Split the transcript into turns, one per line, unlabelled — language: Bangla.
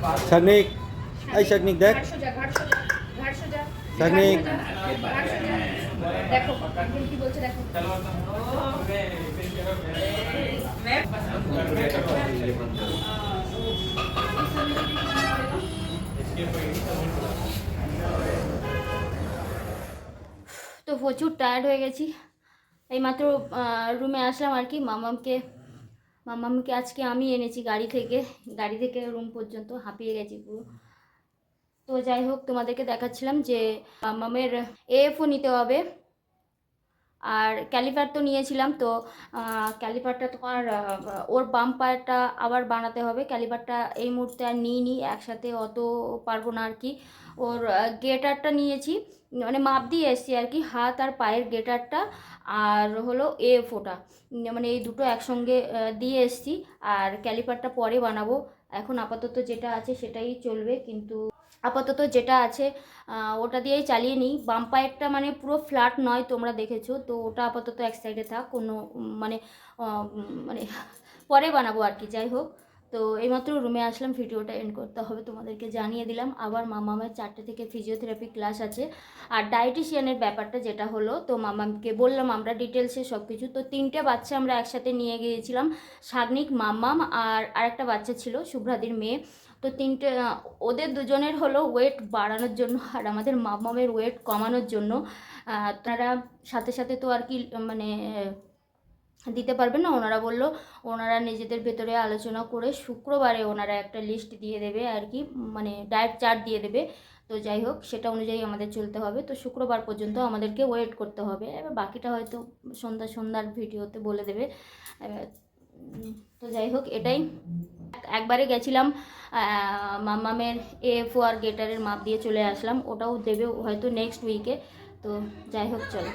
শাগনিক এই শাগনিক দেখ
ঘাট সোজা ঘাট সোজা ঘাট সোজা
শাগনিক
ঘাট সোজা। দেখো একদম কি বলছে দেখো তো প্রচুর টায়ার্ড হয়ে গেছি এইমাত্র রুমে আসলাম আর কি মামামকে মামামকে আজকে আমি এনেছি গাড়ি থেকে গাড়ি থেকে রুম পর্যন্ত হাঁপিয়ে গেছি পুরো। তো যাই হোক তোমাদেরকে দেখাচ্ছিলাম যে মামের এএফও নিতে হবে। আর ক্যালিপার তো নিয়েছিলাম, তো ক্যালিপারটা তোমার ওর বাম পায়েরটা আবার বানাতে হবে। ক্যালিপারটা এই মুহূর্তে আর নিই নি একসাথে অত পারব না আর কি ওর গেটারটা নিয়েছি মানে মাপ দিয়ে এসছি আর কি হাত আর পায়ের গেটারটা আর হলো এ ফোটা মানে এই দুটো একসঙ্গে দিয়ে এসছি। আর ক্যালিপারটা পরে বানাবো। এখন আপাতত যেটা আছে সেটাই চলবে, কিন্তু আপাতত যেটা আছে ওটা দিয়েই চালিয়ে নিই। বাম পায়েরটা মানে পুরো ফ্ল্যাট নয় তোমরা দেখেছ, তো ওটা আপাতত এক সাইডে থাক, কোনো মানে মানে পরে বানাবো আর কি, যাই হোক। তো এইমাত্র রুমে আসলাম, ভিডিওটা এন্ড করতে হবে তোমাদেরকে জানিয়ে দিলাম। আবার মামামের চারটে থেকে ফিজিওথেরাপি ক্লাস আছে। আর ডায়েটিশিয়ানের ব্যাপারটা যেটা হলো, তো মামামকে বললাম আমরা ডিটেলসে সব কিছু তো তিনটে বাচ্চা আমরা একসাথে নিয়ে গিয়েছিলাম, সাগনিক, মাম্মাম আর আরেকটা বাচ্চা ছিল শুভ্রাদির মেয়ে। তো তিনটে ওদের দুজনের হলো ওয়েট বাড়ানোর জন্য আর আমাদের মামামের ওয়েট কমানোর জন্য। তারা সাথে সাথে তো আর কি মানে দিতে পারবেন না। ওনারা বলল ওনারা নিজেদের ভেতরে আলোচনা করে শুক্রবারে ওনারা একটা লিস্ট দিয়ে দেবে আর কি মানে ডায়েট চার্ট দিয়ে দেবে। তো যাই হোক সেটা অনুযায়ী আমাদের চলতে হবে। তো শুক্রবার পর্যন্ত আমাদেরকে ওয়েট করতে হবে। এবার বাকিটা হয়তো সন্ধ্যা সন্ধ্যার ভিডিওতে বলে দেবে। তো যাই হোক এটাই। একবারে গেছিলাম আহ, মাম্মামের এফ আর গেটারের মাপ দিয়ে চলে আসলাম। ওটাও দেবে হয়তো নেক্সট উইকে তো যাই হোক চলো।